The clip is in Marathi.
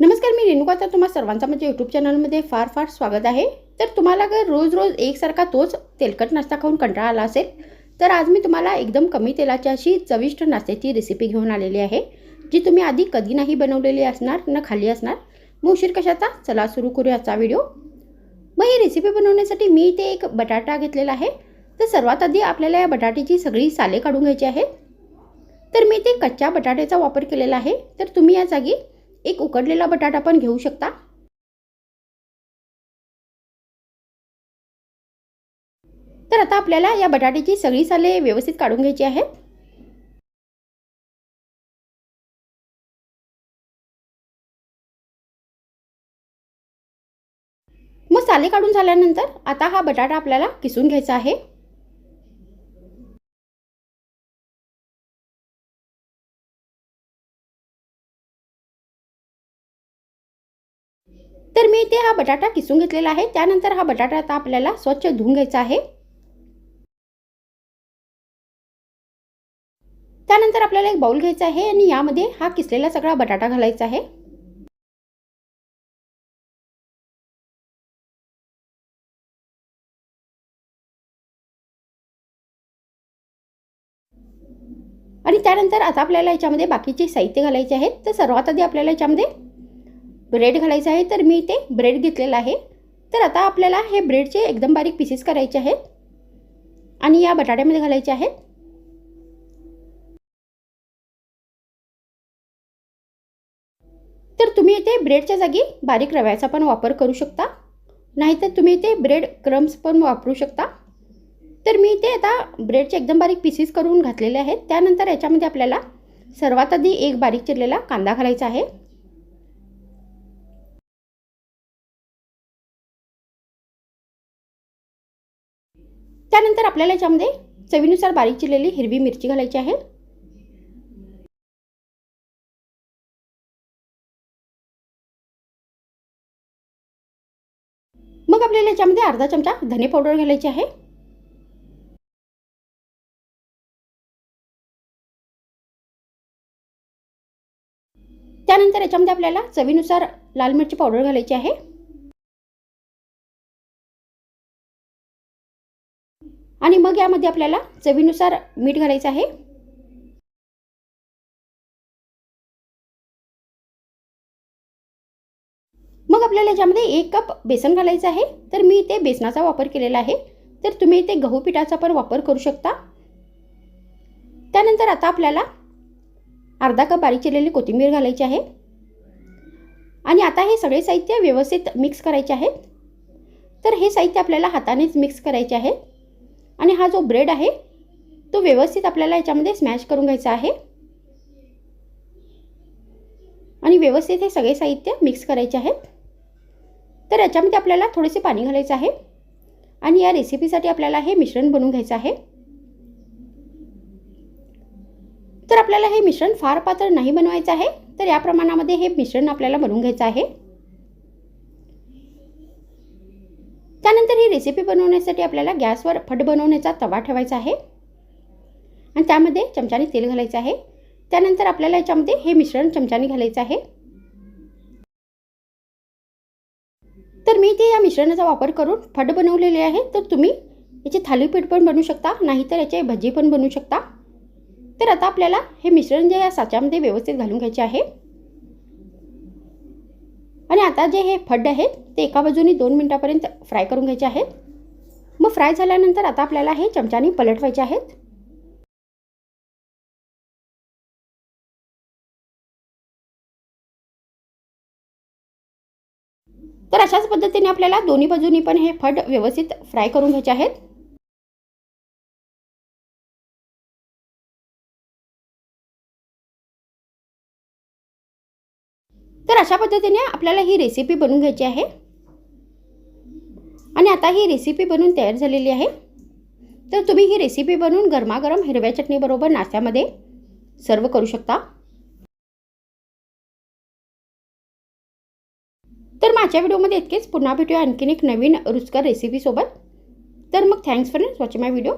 नमस्कार मी रेणुकाचा तुम्हा सर्वांचा माझ्या यूट्यूब चॅनलमध्ये फार फार स्वागत आहे. तर तुम्हाला जर रोज रोज एकसारखा तोच तेलकट नाश्ता खाऊन कंटाळा आला असेल तर आज मी तुम्हाला एकदम कमी तेलाची अशी चविष्ट नाश्त्याची रेसिपी घेऊन आलेली आहे जी तुम्ही आधी कधी नाही बनवलेली असणार न खाली असणार. मग उशीर कशाचा? चला सुरू करूयाचा व्हिडिओ मग ही रेसिपी बनवण्यासाठी मी इथे एक बटाटा घेतलेला आहे. तर सर्वात आधी आपल्याला या बटाट्याची सगळी साले काढून घ्यायची आहेत. तर मी ते कच्च्या बटाट्याचा वापर केलेला आहे. तर तुम्ही या जागी एक उकडलेला बटाटा पण घेऊ शकता? तर आता आपल्याला या बटाट्याची सगळी साले व्यवस्थित काढून घ्यायची आहेत मग साले काढून झाल्यानंतर आता हा बटाटा आपल्याला किसून घ्यायचा आहे. तर मी इथे हा बटाटा किसून घेतलेला आहे. त्यानंतर हा बटाटा आता आपल्याला स्वच्छ धुवून घ्यायचा आहे. त्यानंतर आपल्याला एक बाउल घ्यायचा आहे आणि यामध्ये हा किसलेला सगळा बटाटा घालायचा आहे. आणि त्यानंतर आता आपल्याला याच्यामध्ये बाकीचे साहित्य घालायचे आहेत. तर सर्वात आधी आपल्याला याच्यामध्ये ब्रेड घालायचं आहे तर मी ते ब्रेड घेतलेलं आहे. तर आता आपल्याला हे ब्रेडचे एकदम बारीक पीसेस करायचे आहेत. आणि या बटाट्यामध्ये घालायचे आहेत. तर तुम्ही इथे ब्रेडच्या जागी बारीक रव्याचा पण वापर करू शकता. नाहीतर तुम्ही इथे ब्रेड क्रम्स पण वापरू शकता. तर मी इथे आता ब्रेडचे एकदम बारीक पीसेस करून घातलेले आहेत. त्यानंतर याच्यामध्ये आपल्याला सर्वात आधी एक बारीक चिरलेला कांदा घालायचा आहे. त्यानंतर आपल्याला याच्यामध्ये चवीनुसार बारीक चिरलेली हिरवी मिरची घालायची आहे. मग आपल्याला याच्यामध्ये अर्धा चमचा धने पावडर घालायची आहे. त्यानंतर याच्यामध्ये आपल्याला चवीनुसार लाल मिरची पावडर घालायची आहे. आणि यामध्ये आपल्याला चवीनुसार मीठ घालायचं आहे. मग आपल्याला याच्यामध्ये एक कप बेसन घालायचं आहे. तर मी इथे बेसनाचा वापर केलेला आहे. तर तुम्ही इथे गहू पिठाचा पण वापर करू शकता. त्यानंतर आता आपल्याला अर्धा कप बारीक चिरलेली कोथिंबीर घालायची आहे. आणि आता हे सगळे साहित्य व्यवस्थित मिक्स करायचे आहेत तर हे साहित्य आपल्याला हातानेच मिक्स करायचे आहेत आणि हा जो ब्रेड आहे तो व्यवस्थित आपल्याला याच्यामध्ये स्मॅश करून घ्यायचा आहे. आणि व्यवस्थित हे सगळे साहित्य मिक्स करायचे आहेत. तर याच्यामध्ये आपल्याला थोडेसे पाणी घालायचं आहे. आणि या रेसिपीसाठी आपल्याला हे मिश्रण बनवून घ्यायचं आहे. तर आपल्याला हे मिश्रण फार पातळ नाही बनवायचं आहे. तर या प्रमाणामध्ये हे मिश्रण आपल्याला बनवून घ्यायचं आहे. त्यानंतर ही रेसिपी बनवण्यासाठी आपल्याला गॅसवर फट बनवण्याचा तवा ठेवायचा आहे. आणि त्यामध्ये चमच्याने तेल घालायचं आहे. त्यानंतर आपल्याला याच्यामध्ये हे मिश्रण चमच्याने घालायचं आहे. तर मी ते या मिश्रणाचा वापर करून फट बनवलेले आहे. तर तुम्ही याचे थालीपीठ पण बनवू शकता नाहीतर याचे भजी पण बनवू शकता. तर आता आपल्याला हे मिश्रण जे या साच्यामध्ये व्यवस्थित घालून घ्यायचे आहे. आणि आता जे हे फड आहेत ते एका बाजूने दोन मिनटापर्यंत फ्राय करून घ्यायचे आहेत. मग फ्राय झाल्यानंतर आता आपल्याला हे चमच्याने पलटवायचे आहेत. तर अशाच पद्धतीने आपल्याला दोन्ही बाजूनी पण हे फट व्यवस्थित फ्राय करून घ्यायचे आहेत. तर अशा पद्धतीने आपल्याला ही रेसिपी बनवून घ्यायची आहे. आणि आता ही रेसिपी बनवून तयार झालेली आहे. तर तुम्ही ही रेसिपी बनवून गरमागरम हिरव्या चटणीबरोबर नाश्त्यामध्ये सर्व करू शकता. तर माझ्या व्हिडिओमध्ये इतकेच. पुन्हा भेटूया आणखीन एक नवीन रुचकर रेसिपीसोबत तर मग thanks for watching my video